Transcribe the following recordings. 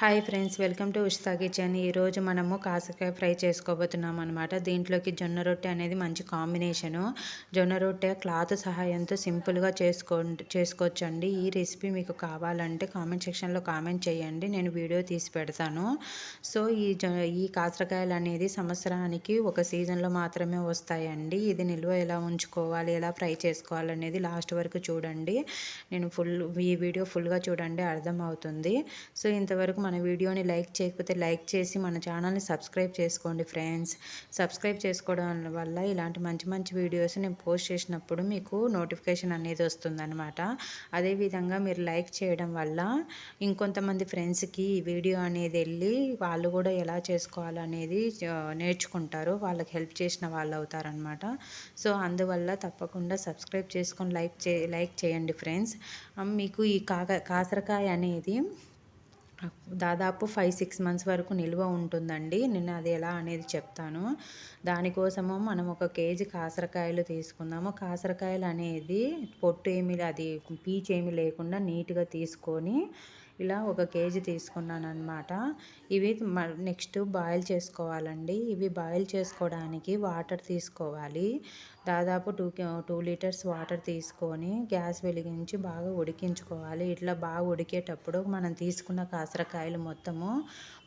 Hi friends welcome to Ushitha kitchen. ఈరోజు మనము కాసకాయ fry చేసుకోబోతున్నాం అనమాట దీంట్లోకి జొన్న రొట్టె అనేది మంచి కాంబినేషను. జొన్న రొట్టె క్లాత్ సహాయంతో సింపుల్గా చేసుకో చేసుకోవచ్చండి. ఈ రెసిపీ మీకు కావాలంటే కామెంట్ సెక్షన్లో కామెంట్ చేయండి. నేను వీడియో తీసి పెడతాను. సో ఈ ఈ కాసరకాయలు అనేది సంవత్సరానికి ఒక సీజన్లో మాత్రమే వస్తాయండి. ఇది నిల్వ ఎలా ఉంచుకోవాలి ఎలా ఫ్రై చేసుకోవాలనేది లాస్ట్ వరకు చూడండి. నేను ఫుల్ ఈ వీడియో ఫుల్గా చూడండి అర్థమవుతుంది. సో ఇంతవరకు మన వీడియోని లైక్ చేయకపోతే లైక్ చేసి మన ఛానల్ని సబ్స్క్రైబ్ చేసుకోండి ఫ్రెండ్స్. సబ్స్క్రైబ్ చేసుకోవడం వల్ల ఇలాంటి మంచి మంచి వీడియోస్ నేను పోస్ట్ చేసినప్పుడు మీకు నోటిఫికేషన్ అనేది వస్తుందన్నమాట. అదేవిధంగా మీరు లైక్ చేయడం వల్ల ఇంకొంతమంది ఫ్రెండ్స్కి ఈ వీడియో అనేది వెళ్ళి వాళ్ళు కూడా ఎలా చేసుకోవాలనేది నేర్చుకుంటారు. వాళ్ళకి హెల్ప్ చేసిన వాళ్ళు అవుతారనమాట సో అందువల్ల తప్పకుండా సబ్స్క్రైబ్ చేసుకొని లైక్ చే లైక్ చేయండి ఫ్రెండ్స్. మీకు ఈ కాక కాసరకాయ అనేది దాదాపు ఫైవ్ సిక్స్ మంత్స్ వరకు నిల్వ ఉంటుందండి. నేను అది ఎలా అనేది చెప్తాను. దానికోసము మనం ఒక కేజీ కాసరకాయలు తీసుకుందాము. కాసరకాయలు అనేది పొట్టు ఏమి అది పీచ్ ఏమి లేకుండా నీట్గా తీసుకొని ఇలా ఒక కేజీ తీసుకున్నాను అనమాట ఇవి నెక్స్ట్ బాయిల్ చేసుకోవాలండి. ఇవి బాయిల్ చేసుకోవడానికి వాటర్ తీసుకోవాలి. దాదాపు టూ టూ లీటర్స్ వాటర్ తీసుకొని గ్యాస్ వెలిగించి బాగా ఉడికించుకోవాలి. ఇట్లా బాగా ఉడికేటప్పుడు మనం తీసుకున్న కాసరకాయలు మొత్తము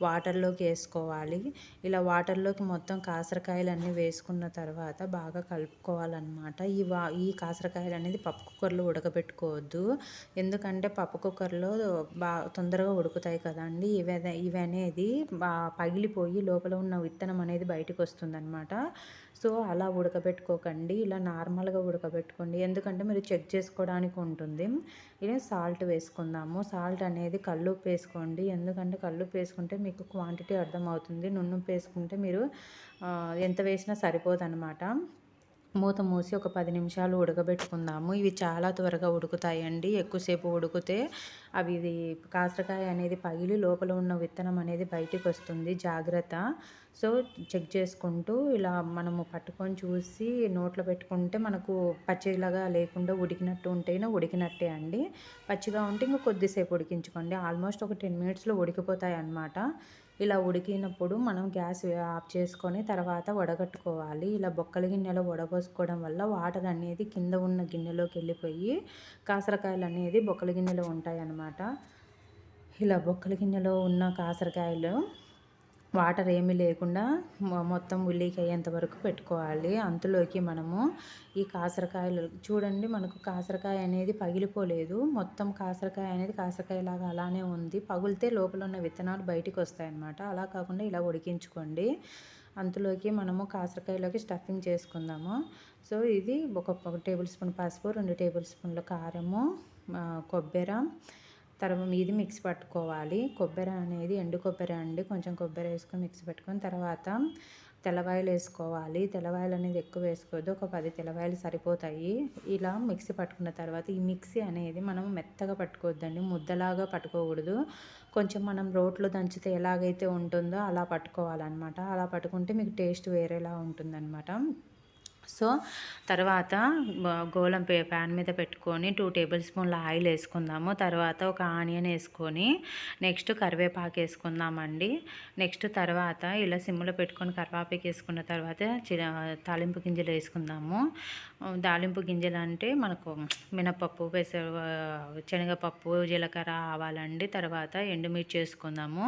వాటర్లోకి వేసుకోవాలి. ఇలా వాటర్లోకి మొత్తం కాసరకాయలు అన్నీ వేసుకున్న తర్వాత బాగా కలుపుకోవాలన్నమాట. ఈ వా ఈ కాసరకాయలు అనేది పప్పు కుక్కర్లో ఉడకబెట్టుకోవద్దు. ఎందుకంటే పప్పు కుక్కర్లో బాగా తొందరగా ఉడుకుతాయి కదండి. ఇవి ఇవి అనేది పగిలిపోయి లోపల ఉన్న విత్తనం అనేది బయటకు వస్తుందన్నమాట. సో అలా ఉడకబెట్టుకోకండి. ఇలా నార్మల్గా ఉడకబెట్టుకోండి. ఎందుకంటే మీరు చెక్ చేసుకోవడానికి ఉంటుంది. ఇలా సాల్ట్ వేసుకుందాము. సాల్ట్ అనేది కల్లుప్పు వేసుకోండి. ఎందుకంటే కల్లుప్పు వేసుకుంటే మీకు క్వాంటిటీ అర్థమవుతుంది. నున్ను వేసుకుంటే మీరు ఎంత వేసినా సరిపోదన్నమాట. మూత మూసి ఒక పది నిమిషాలు ఉడకబెట్టుకుందాము. ఇవి చాలా త్వరగా ఉడుకుతాయండి. ఎక్కువసేపు ఉడికితే అవి ఇది కాసరకాయ అనేది పగిలి లోపల ఉన్న విత్తనం అనేది బయటికి వస్తుంది. జాగ్రత్త. సో చెక్ చేసుకుంటూ ఇలా మనము పట్టుకొని చూసి నోట్లో పెట్టుకుంటే మనకు పచ్చిలాగా లేకుండా ఉడికినట్టు ఉంటేనే ఉడికినట్టే అండి. పచ్చిగా ఉంటే ఇంకా కొద్దిసేపు ఉడికించుకోండి. ఆల్మోస్ట్ ఒక టెన్ మినిట్స్లో ఉడికిపోతాయి అన్నమాట ఇలా ఉడికినప్పుడు మనం గ్యాస్ ఆఫ్ చేసుకొని తర్వాత వడగట్టుకోవాలి. ఇలా బొక్కల గిన్నెలో వడపోసుకోవడం వల్ల వాటర్ అనేది కింద ఉన్న గిన్నెలోకి వెళ్ళిపోయి కాసరకాయలు అనేది బొక్కల గిన్నెలో ఉంటాయి అన్నమాట ఇలా బొక్కల గిన్నెలో ఉన్న కాసరకాయలు వాటర్ ఏమీ లేకుండా మొత్తం ఉల్లికి అయ్యేంత వరకు పెట్టుకోవాలి. అంతలోకి మనము ఈ కాసరకాయలు చూడండి మనకు కాసరకాయ అనేది పగిలిపోలేదు. మొత్తం కాసరకాయ అనేది కాసరకాయలాగా అలానే ఉంది. పగిలితే లోపల ఉన్న విత్తనాలు బయటికి వస్తాయన్నమాట. అలా కాకుండా ఇలా ఉడికించుకోండి. అంతలోకి మనము కాసరకాయలోకి స్టఫింగ్ చేసుకుందాము. సో ఇది ఒక టేబుల్ స్పూన్ పసుపు రెండు టేబుల్ స్పూన్ల కారము కొబ్బరి తర్వాత మీది మిక్సీ పట్టుకోవాలి. కొబ్బరి అనేది ఎండు కొబ్బరి అండి. కొంచెం కొబ్బరి వేసుకొని మిక్సీ పెట్టుకొని తర్వాత తెల్లవాయలు వేసుకోవాలి. తెల్లవాయలు అనేది ఎక్కువ వేసుకోవద్దు. ఒక పది తెల్లవాయలు సరిపోతాయి. ఇలా మిక్సీ పట్టుకున్న తర్వాత ఈ మిక్సీ అనేది మనం మెత్తగా పట్టుకోవద్దండి. ముద్దలాగా పట్టుకోకూడదు. కొంచెం మనం రోట్లో దంచితే ఎలాగైతే ఉంటుందో అలా పట్టుకోవాలన్నమాట. అలా పట్టుకుంటే మీకు టేస్ట్ వేరేలా ఉంటుందన్నమాట. సో తర్వాత గోలం పే ప్యాన్ మీద పెట్టుకొని టూ టేబుల్ స్పూన్ల ఆయిల్ వేసుకుందాము. తర్వాత ఒక ఆనియన్ వేసుకొని నెక్స్ట్ కరివేపాకు వేసుకుందామండి. నెక్స్ట్ తర్వాత ఇలా సిమ్లో పెట్టుకొని కరివేపాకు వేసుకున్న తర్వాత తాలింపు గింజలు వేసుకుందాము. తాలింపు గింజలు అంటే మనకు మినపప్పు పెసర శనగపప్పు జీలకర్ర ఆవాలండి. తర్వాత ఎండుమిర్చి వేసుకుందాము.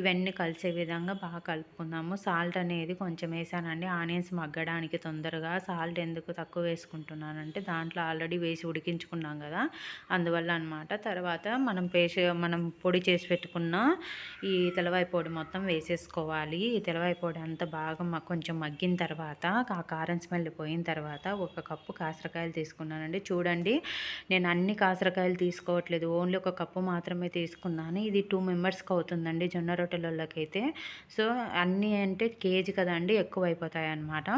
ఇవన్నీ కలిసే విధంగా బాగా కలుపుకుందాము. సాల్ట్ అనేది కొంచెం వేసానండి. ఆనియన్స్ మగ్గడానికి తొందరగా సాల్ట్ ఎందుకు తక్కువ వేసుకుంటున్నానంటే దాంట్లో ఆల్రెడీ వేసి ఉడికించుకున్నాం కదా అందువల్ల అనమాట తర్వాత మనం పేసి మనం పొడి చేసి పెట్టుకున్న ఈ తెలవాయి పొడి మొత్తం వేసేసుకోవాలి. ఈ తెలవాయి పొడి అంతా బాగా కొంచెం మగ్గిన తర్వాత ఆ కారం స్మెల్ పోయిన తర్వాత ఒక కప్పు కాసరకాయలు తీసుకున్నానండి. చూడండి నేను అన్ని కాసరకాయలు తీసుకోవట్లేదు. ఓన్లీ ఒక కప్పు మాత్రమే తీసుకున్నాను. ఇది టూ మెంబర్స్కి అవుతుందండి జొన్న రొట్టెలలోకి అయితే. సో అన్నీ అంటే కేజీ కదండి ఎక్కువ అయిపోతాయి అన్నమాట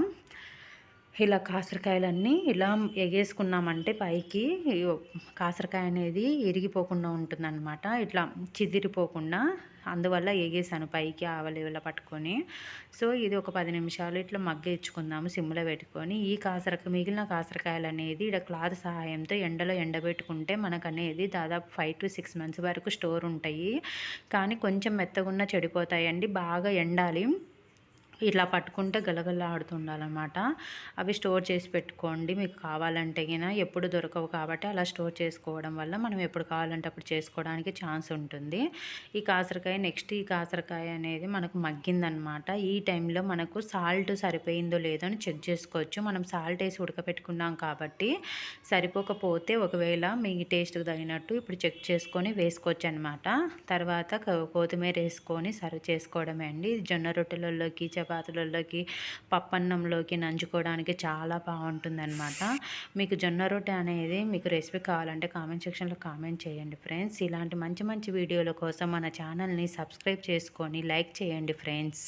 ఇలా కాసరకాయలన్నీ ఇలా ఎగేసుకున్నామంటే పైకి కాసరకాయ అనేది ఇరిగిపోకుండా ఉంటుందన్నమాట. ఇట్లా చిదిరిపోకుండా అందువల్ల ఎగేసాను పైకి ఆవలి పట్టుకొని. సో ఇది ఒక పది నిమిషాలు ఇట్లా మగ్గేచ్చుకుందాము సిమ్లో పెట్టుకొని. ఈ కాసరక మిగిలిన కాసరకాయలు అనేది ఇక్కడ క్లాత్ సహాయంతో ఎండలో ఎండబెట్టుకుంటే మనకు అనేది దాదాపు ఫైవ్ టు సిక్స్ మంత్స్ వరకు స్టోర్ ఉంటాయి. కానీ కొంచెం మెత్తగున్న చెడిపోతాయండి బాగా ఎండాలి. ఇట్లా పట్టుకుంటే గలగల ఆడుతుండాలన్నమాట అవి స్టోర్ చేసి పెట్టుకోండి. మీకు కావాలంటే గిన ఎప్పుడు దొరకవు కాబట్టి అలా స్టోర్ చేసుకోవడం వల్ల మనం ఎప్పుడు కావాలంటే అప్పుడు చేసుకోవడానికి ఛాన్స్ ఉంటుంది. ఈ కాసరకాయ నెక్స్ట్ ఈ కాసరకాయ అనేది మనకు మగ్గిందనమాట ఈ టైంలో మనకు సాల్ట్ సరిపోయిందో లేదో అని చెక్ చేసుకోవచ్చు. మనం సాల్ట్ వేసి ఉడకపెట్టుకున్నాం కాబట్టి సరిపోకపోతే ఒకవేళ మీ టేస్ట్కి తగినట్టు ఇప్పుడు చెక్ చేసుకొని వేసుకోవచ్చు అనమాట తర్వాత కొత్తిమీర వేసుకొని సర్వ్ చేసుకోవడమే అండి. జొన్న రొట్టెలలోకి చపాతీ చపాతీలలోకి పప్పన్నంలోకి నంచుకోవడానికి చాలా బాగుంటుందన్నమాట. మీకు జొన్న రొట్టె అనేది మీకు రెసిపీ కావాలంటే కామెంట్ సెక్షన్లో కామెంట్ చేయండి ఫ్రెండ్స్. ఇలాంటి మంచి మంచి వీడియోల కోసం మన ఛానల్ని సబ్స్క్రైబ్ చేసుకొని లైక్ చేయండి ఫ్రెండ్స్.